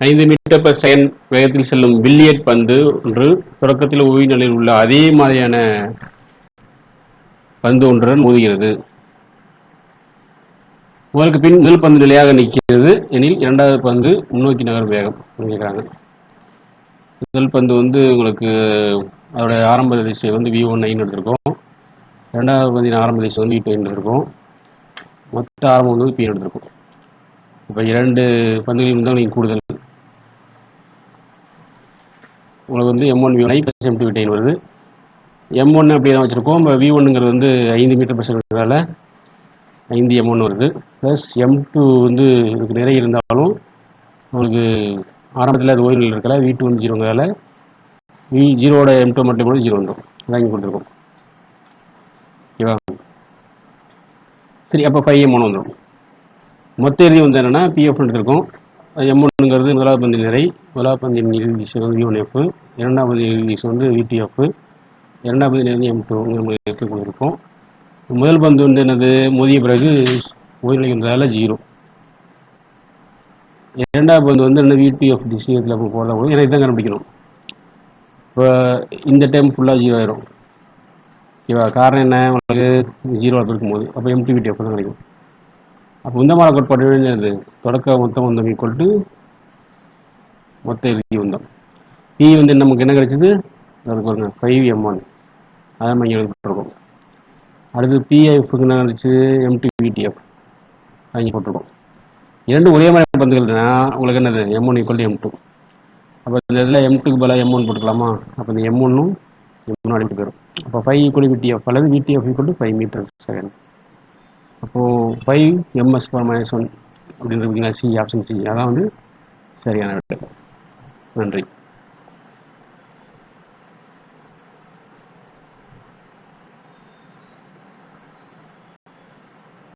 ஐந்து metre per second வேகத்தில் செல்லும் பில்லியட் பந்து ஒன்று தொடக்கத்தில் ஓய்வு நிலையில் உள்ள அதே மாதிரியான பந்து ஒன்றுடன் மோதுகிறது. உங்களுக்கு பின் முதல் பந்து நிலையாக நிற்கிறது. எனில் இரண்டாவது பந்து முன்னோக்கி நகரும் வேகம் நினைக்கிறாங்க முதல் பந்து வந்து உங்களுக்கு அதோட ஆரம்ப திசை வந்து வி ஒன் நைன் எடுத்திருக்கோம். ரெண்டாவது பந்தின் ஆரம்ப திசை வந்து இப்போ எடுத்திருக்கோம். மொத்த ஆரம்பம் வந்து பி எடுத்திருக்கோம். இப்போ இரண்டு பந்துகளிலும் தான் நீங்கள் கூடுதல் உங்களுக்கு வந்து M one V one plus M two V வருது. எம் ஒன் அப்படி தான் வச்சுருக்கோம். இப்போ வி ஒன்னுங்கிறது வந்து ஐந்து மீட்டர் per செகண்ட்னால ஐந்து எம் ஒன் வருது. ப்ளஸ் எம் டூ வந்து இதுக்கு நிறைய இருந்தாலும் உங்களுக்கு ஆரம்பத்தில் அது ஓய்வு இருக்கல. வி டூ வந்து ஜீரோங்கிறதால வி ஜீரோட எம் டூ மட்டும் போது ஜீரோ வந்துடும் அதான் இங்கே கொடுத்துருக்கோம். ஓகேவா? சரி அப்போ ஃபைவ் எம் ஒன் வந்துடும் மொத்த இறுதி வந்து என்னென்னா பிஎஃப் எடுத்திருக்கோம். எம் ஒன்றுங்கிறது முதலாவது நிறை முதலாவது பந்தின் இறுதி வந்து வி ஒன் எஃப் இரண்டாம் பந்தின் இறுதி வந்து விடிஎஃப் இரண்டாம் பந்தின் எம் டூங்கிற நம்ம எடுத்து முதல் பந்து வந்து என்னது? மோதிய பிறகு ஓய்வு ஜீரோ. இரண்டாவது பந்து வந்து என்ன விடிஎஃப் திசையத்தில் போகிறதா போது எனக்கு தான் கண்டுபிடிக்கணும். இப்போ இந்த டைம் ஃபுல்லாக ஜீரோ ஆயிரும். ஓகேவா காரணம் என்ன? உங்களுக்கு ஜீரோ இருக்கும்போது அப்போ எம்டி விடிஎஃப் தான் கிடைக்கும். அப்போ இந்த கோட்பாடு என்னது தொடக்க மொத்தம் வந்தம் ஈக்குவல் டு மொத்த இறுதி வந்தம். பி வந்து நமக்கு என்ன கிடைச்சது? அதுக்கு பாருங்க ஃபைவ் எம் ஒன் அதை நம்ம இங்கே போட்டிருக்கோம். அடுத்து பிஐஎஃப்க்கு என்ன எம் எம்டி விடிஎஃப் அது போட்டிருக்கோம். இரண்டு ஒரே மாதிரி பந்துகள்னா உங்களுக்கு என்னது? M one equal M two அப்போ இந்த இதில் எம் டூக்கு பதிலாக எம் ஒன் போட்டுக்கலாமா? அப்போ இந்த எம் ஒன்னும் எம் ஒன் அடிப்பட்டு போயிடும். அப்போ ஃபைவ் ஈக்குவல் விடிஎஃப் அல்லது VDF equal five metre second அப்போது five MS per minus one அப்படின்னு இருக்கீங்களா சி ஆப்ஷன் சி அதான் வந்து சரியான விட்டு நன்றி.